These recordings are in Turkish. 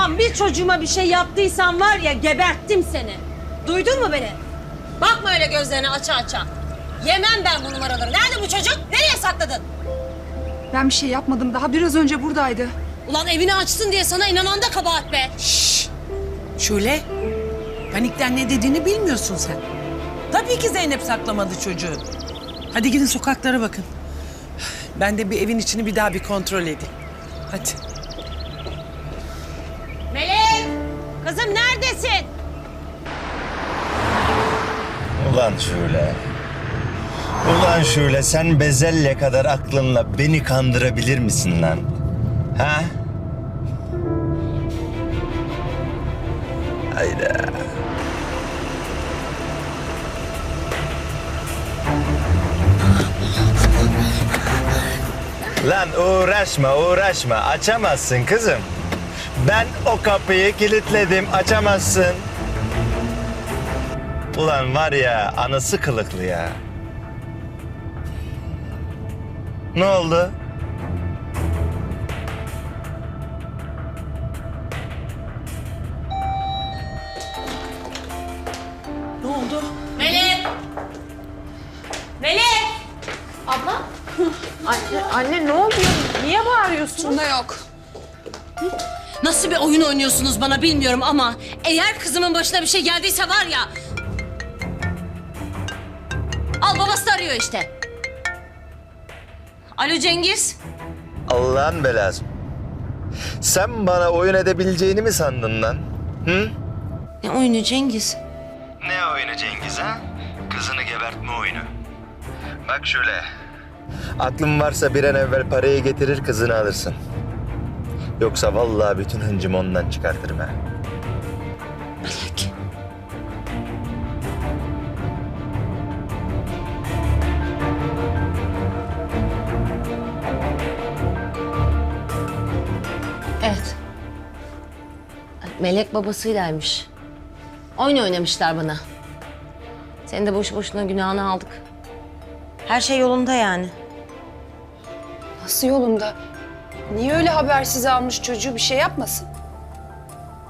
Ulan bir çocuğuma bir şey yaptıysan var ya geberttim seni. Duydun mu beni? Bakma öyle gözlerini aça aça. Yemem ben bu numaraları. Nerede bu çocuk? Nereye sakladın? Ben bir şey yapmadım. Daha biraz önce buradaydı. Ulan evini açsın diye sana inanan da kabahat be. Şule, panikten ne dediğini bilmiyorsun sen. Tabii ki Zeynep saklamadı çocuğu. Hadi gidin sokaklara bakın. Ben de bir evin içini bir daha bir kontrol edeyim. Hadi. Kızım neredesin? Ulan Şule. Ulan Şule sen bezelye kadar aklınla beni kandırabilir misin lan? Ha? Hayda. Lan uğraşma uğraşma açamazsın kızım. Ben o kapıyı kilitledim açamazsın. Ulan var ya anası kılıklı ya. Ne oldu? Ne oldu? Melek! Melek! Anne ne oluyor? Niye bağırıyorsun? Tuna yok. Oyun oynuyorsunuz bana bilmiyorum ama eğer kızımın başına bir şey geldiyse var ya... Al babası arıyor işte. Alo Cengiz. Allah'ın belası. Sen bana oyun edebileceğini mi sandın lan? Hı? Ne oyunu Cengiz? Ne oyunu Cengiz ha? Kızını gebertme oyunu. Bak şöyle. Aklın varsa bir an evvel parayı getirir kızını alırsın. Yoksa vallahi bütün hıncımı ondan çıkartırım ha. Melek. Evet. Melek babasıylaymış. Oyun oynamışlar bana. Senin de boşu boşuna günahını aldık. Her şey yolunda yani. Nasıl yolunda? Niye öyle habersiz almış çocuğu bir şey yapmasın?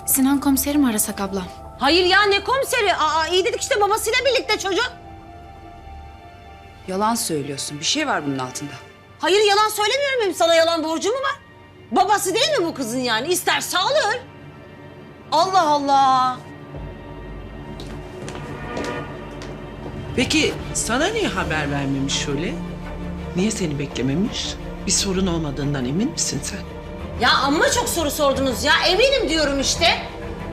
Sinan komiseri mi arasak ablam? Hayır ya ne komiseri? Aa iyi dedik işte babasıyla birlikte çocuk. Yalan söylüyorsun. Bir şey var bunun altında. Hayır yalan söylemiyorum benim sana yalan borcum mu var? Babası değil mi bu kızın yani? İsterse alır. Allah Allah. Peki sana niye haber vermemiş Şule? Niye seni beklememiş? Bir sorun olmadığından emin misin sen? Ya amma çok soru sordunuz ya. Eminim diyorum işte.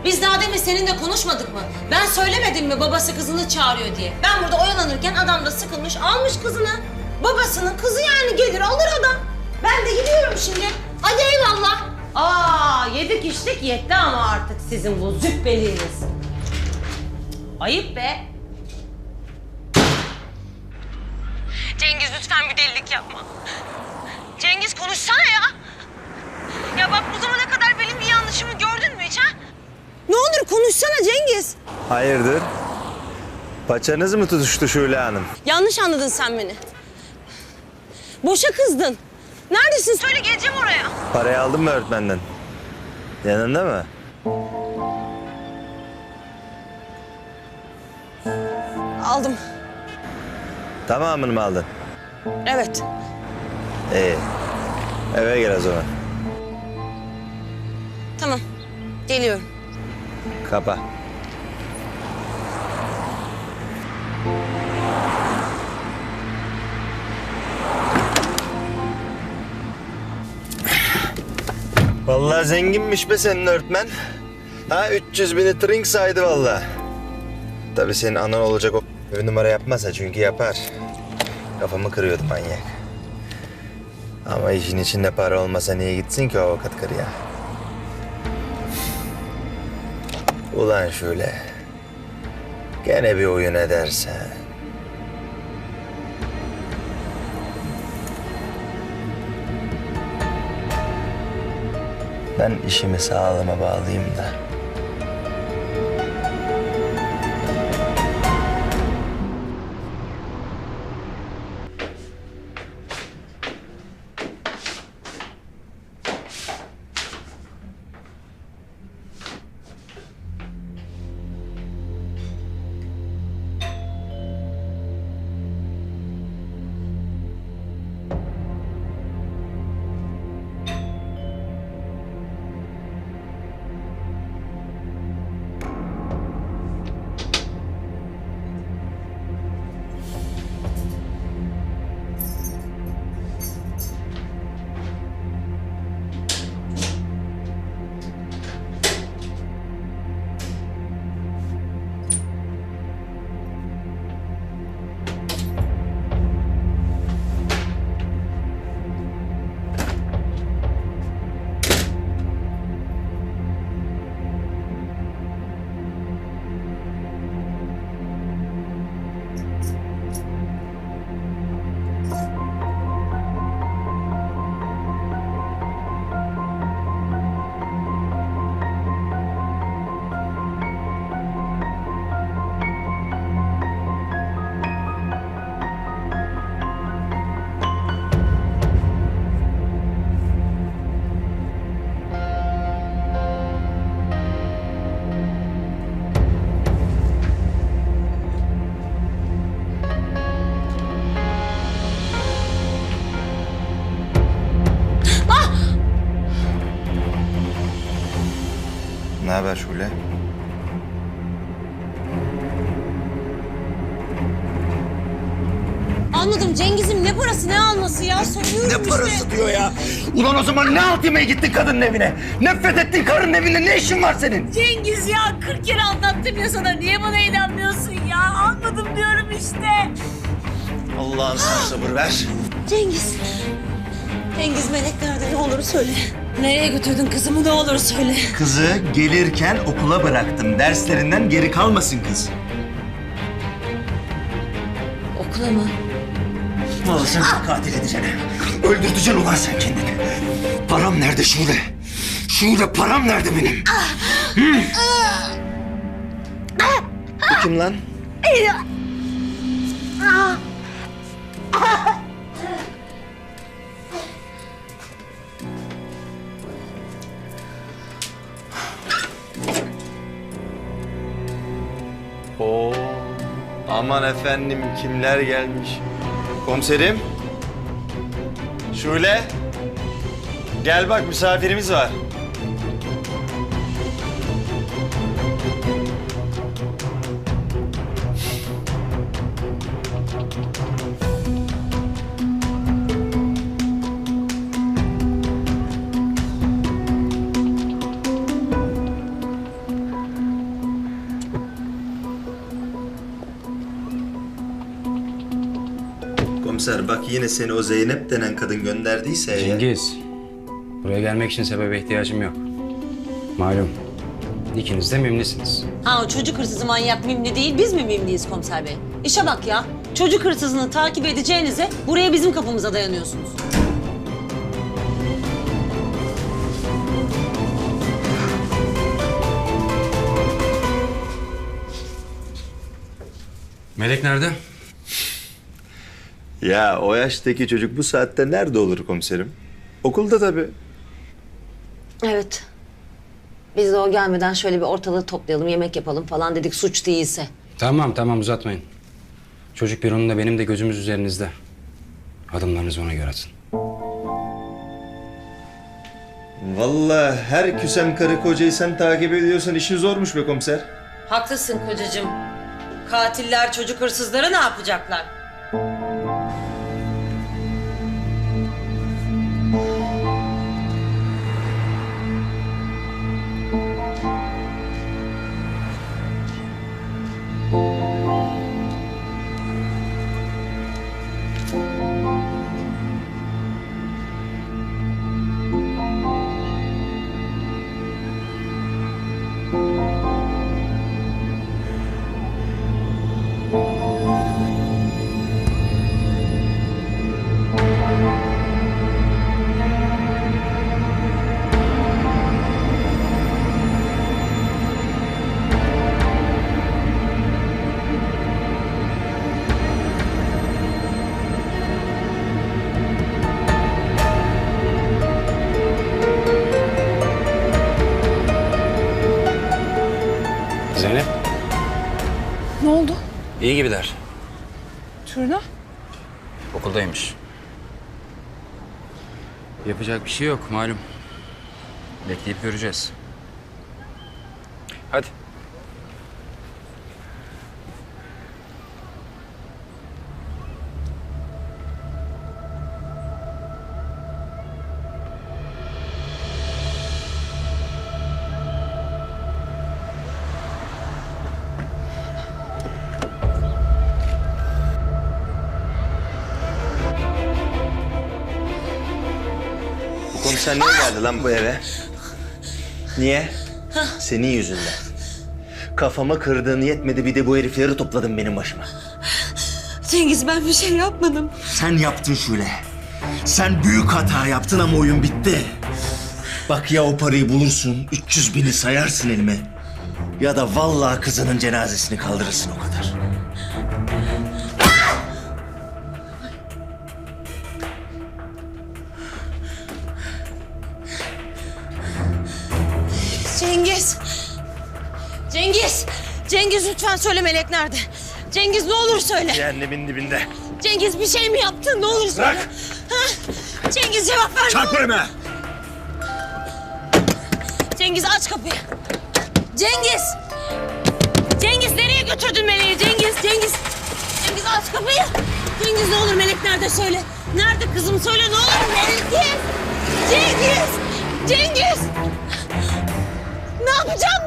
Biz daha demin seninle konuşmadık mı? Ben söylemedim mi babası kızını çağırıyor diye. Ben burada oyalanırken adam da sıkılmış almış kızını. Babasının kızı yani gelir alır adam. Ben de gidiyorum şimdi. Hadi eyvallah. Aa yedik içtik yetti ama artık sizin bu züppeliğiniz. Ayıp be. Cengiz lütfen bir delilik yapma. Cengiz konuşsana ya. Ya bak bu zamana kadar benim bir yanlışımı gördün mü hiç ha? Ne olur konuşsana Cengiz. Hayırdır? Paçanız mı tutuştu Şule Hanım? Yanlış anladın sen beni. Boşa kızdın. Neredesin? Söyle geleceğim oraya. Parayı aldın mı öğretmenden? Yanında mı? Aldım. Tamamını mı aldın? Evet. İyi. Eve gel o zaman. Tamam. Geliyorum. Kapa. Vallahi zenginmiş be senin öğretmen. Ha 300 bini trink saydı vallahi. Tabii senin anan olacak o numara yapmazsa çünkü yapar. Kafamı kırıyordu manyak. Ama işin içinde para olmasa niye gitsin ki o avukat karıya? Ulan şöyle. Gene bir oyun edersen. Ben işimi sağlama bağlayayım da. Şule? Anladım Cengiz'im ne parası ne alması ya soruyorum Ne işte. parası diyor ya? Ulan o zaman ne alt yemeğe gittin kadının evine? Nefret ettin karının evinde ne işin var senin? Cengiz ya 40 kere anlattım ya sana niye bana inanmıyorsun ya anladım diyorum işte. Allah'ın sana sabır ver. Cengiz. Cengiz Melek nerede ne olur söyle. Nereye götürdün kızımı ne olur söyle. Kızı gelirken okula bıraktım. Derslerinden geri kalmasın kız. Okula mı? Vallahi sen katil edeceksin. Öldürteceksin ulan sen kendini. Param nerede Şule? Şule param nerede benim? Hı? Bu kim lan? Oo. Aman efendim kimler gelmiş? Komiserim. Şule. Gel bak misafirimiz var. Bak yine seni o Zeynep denen kadın gönderdiyse eğer- Cengiz, buraya gelmek için sebebe ihtiyacım yok. Malum, ikiniz de mimlisiniz. Ha o çocuk hırsızı manyak mimli değil biz mi mimliyiz komiser bey? İşe bak ya. Çocuk hırsızını takip edeceğinize buraya bizim kapımıza dayanıyorsunuz. Melek nerede? Ya o yaştaki çocuk bu saatte nerede olur komiserim? Okulda tabii. Evet. Biz de o gelmeden şöyle bir ortalığı toplayalım, yemek yapalım falan dedik suç değilse. Tamam tamam uzatmayın. Çocuk bir onun da benim de gözümüz üzerinizde. Adımlarınızı ona göre atın. Vallahi her küsen karı kocayı sen takip ediyorsan işin zormuş be komiser. Haklısın kocacığım. Katiller çocuk hırsızları ne yapacaklar? Gibiler. Turna? Okuldaymış. Yapacak bir şey yok malum. Bekleyip göreceğiz. Lan bu eve? Niye? Senin yüzünden. Kafama kırdığın yetmedi bir de bu herifleri topladın benim başıma. Cengiz ben bir şey yapmadım. Sen yaptın Şule. Sen büyük hata yaptın ama oyun bitti. Bak ya o parayı bulursun, 300 bini sayarsın elime. Ya da vallahi kızının cenazesini kaldırırsın o kadar. Lütfen söyle Melek nerede? Cengiz ne olur söyle. Cehennemin dibinde. Cengiz bir şey mi yaptın? Ne olur söyle. Bırak. Ha? Cengiz cevap ver. ne olur. Cengiz aç kapıyı. Cengiz! Cengiz nereye götürdün Melek'i? Cengiz, Cengiz! Cengiz aç kapıyı! Cengiz ne olur Melek nerede söyle. Nerede kızım söyle ne olur Cengiz! Cengiz! Cengiz! Ne yapacağım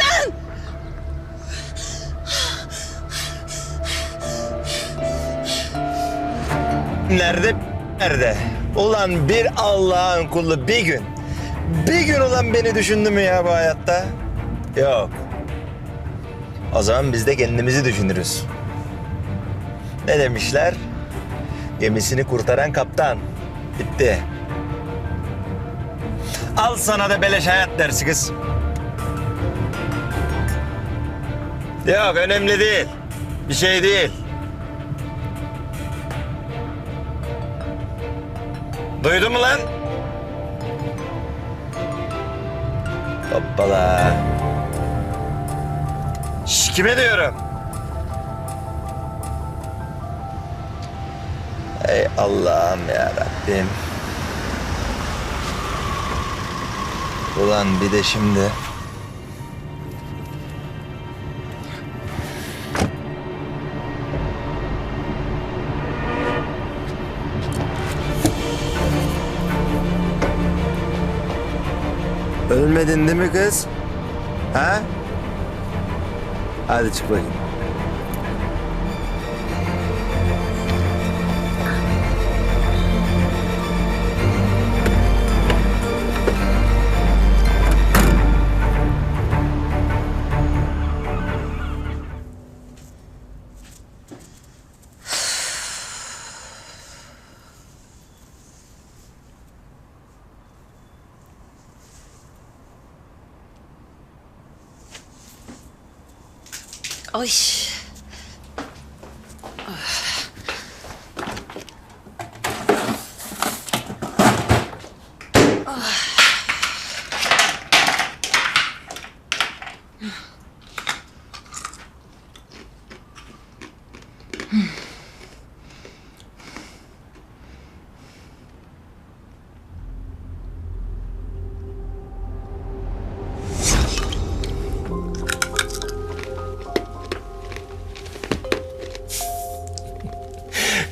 Nerede? Nerede? Ulan bir Allah'ın kulu bir gün. Bir gün ulan beni düşündü mü ya bu hayatta? Yok. O zaman biz de kendimizi düşünürüz. Ne demişler? Gemisini kurtaran kaptan. Bitti. Al sana da beleş hayat dersi kız. Yok önemli değil. Bir şey değil. Duydun mu lan? Hoppala. Şş, kime diyorum? Ey Allah'ım ya Rabbim. Ulan bir de şimdi. Ölmedin değil mi kız? Ha? Hadi çık bakayım. Ay.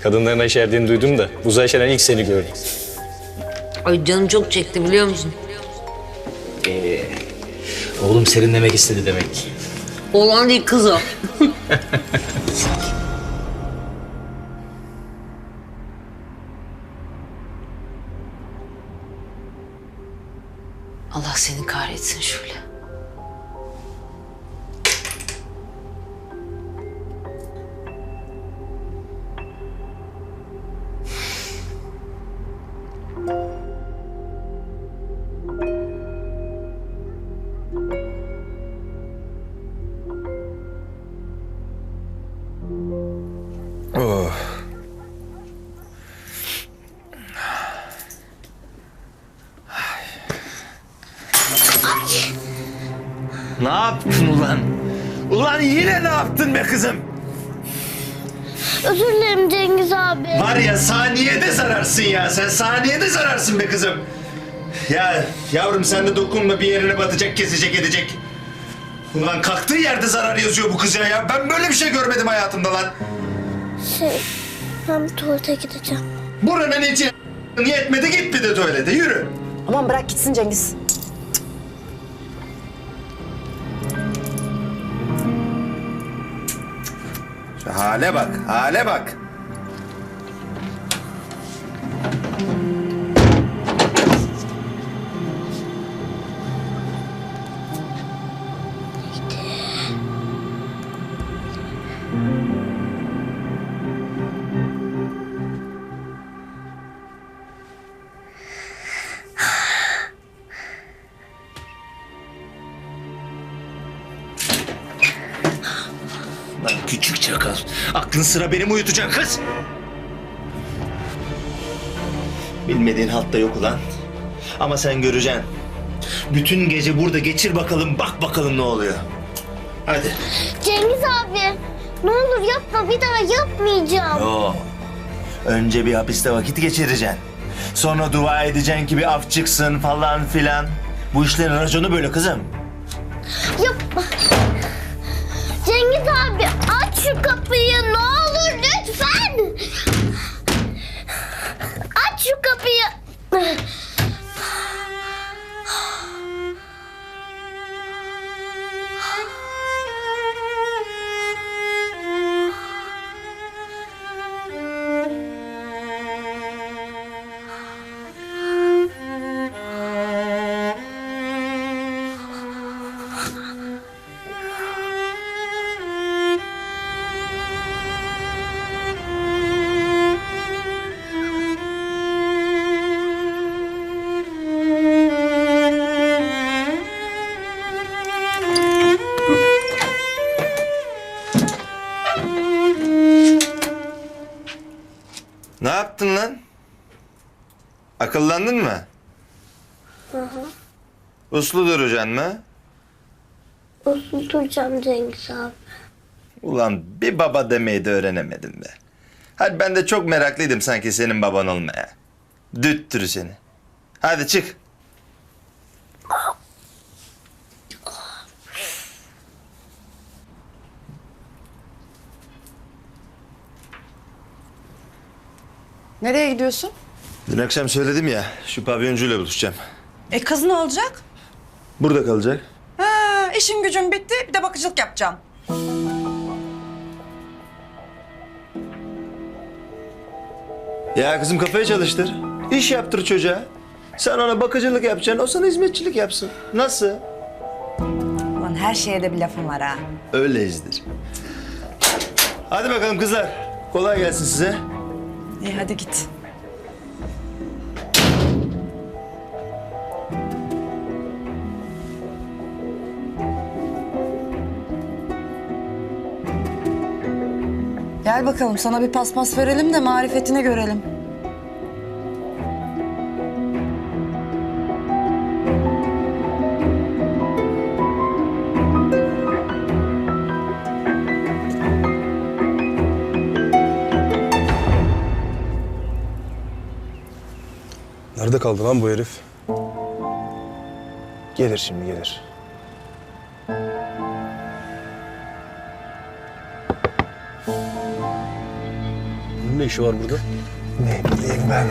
Kadınların aşerdiğini duydum da uzay şeren ilk seni gördüm. Ay canım çok çekti biliyor musun? Oğlum serinlemek istedi demek. Oğlan değil kız o. yine ne yaptın be kızım? Özür dilerim Cengiz abi. Var ya saniyede zararsın ya. Sen saniyede zararsın be kızım. Ya yavrum sen de dokunma bir yerine batacak, kesecek, edecek. Ulan kalktığı yerde zarar yazıyor bu kız ya. Ben böyle bir şey görmedim hayatımda lan. Şey, ben tuvalete gideceğim. Buranın içi yetmedi git bir de tuvalete yürü. Aman bırak gitsin Cengiz. Hale bak, hale bak. Çakal. Aklın sıra benim uyutacak kız. Bilmediğin haltta yok ulan. Ama sen göreceksin. Bütün gece burada geçir bakalım, bak bakalım ne oluyor. Hadi. Cengiz abi, ne olur yapma bir daha yapmayacağım. Yo. Önce bir hapiste vakit geçireceksin. Sonra dua edeceksin ki bir af çıksın falan filan. Bu işlerin raconu böyle kızım. Yaptın lan? Akıllandın mı? Hı hı. Uslu duracaksın mı? Uslu duracağım Cengiz abi. Ulan bir baba demeyi de öğrenemedim be. Hadi ben de çok meraklıydım sanki senin baban olmaya. Düttürü seni. Hadi çık. Nereye gidiyorsun? Dün akşam söyledim ya şu pavyoncuyla buluşacağım. E kız ne olacak? Burada kalacak. Ha, işin gücün bitti bir de bakıcılık yapacağım. Ya kızım kafayı çalıştır. İş yaptır çocuğa. Sen ona bakıcılık yapacaksın, o sana hizmetçilik yapsın. Nasıl? Ulan her şeye de bir lafım var ha. Öyleyizdir. Hadi bakalım kızlar. Kolay gelsin size. İyi hadi git. Gel bakalım sana bir paspas verelim de marifetini görelim. Nerede kaldı lan bu herif? Gelir şimdi gelir. Bunun ne işi var burada? Ne bileyim ben.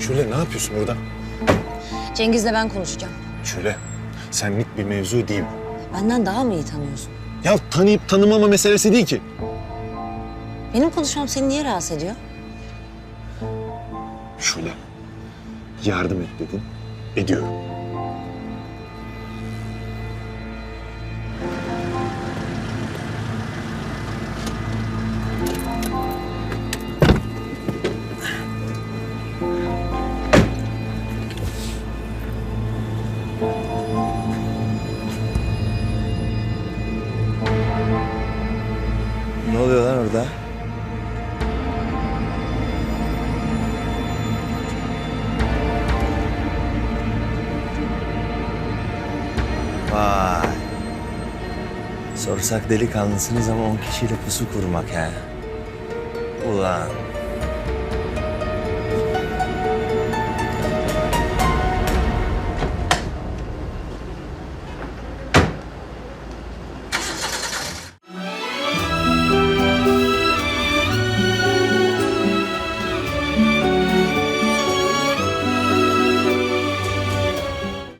Şöyle ne yapıyorsun burada? Cengiz'le ben konuşacağım. Şöyle senlik bir mevzu değil bu. Benden daha mı iyi tanıyorsun? Ya tanıyıp tanımama meselesi değil ki. Benim konuşmam seni niye rahatsız ediyor? Şöyle yardım et dedin. Ediyorum. Ne oluyor lan orada? Sorsak delikanlısınız ama on kişiyle pusu kurmak ha. Ulan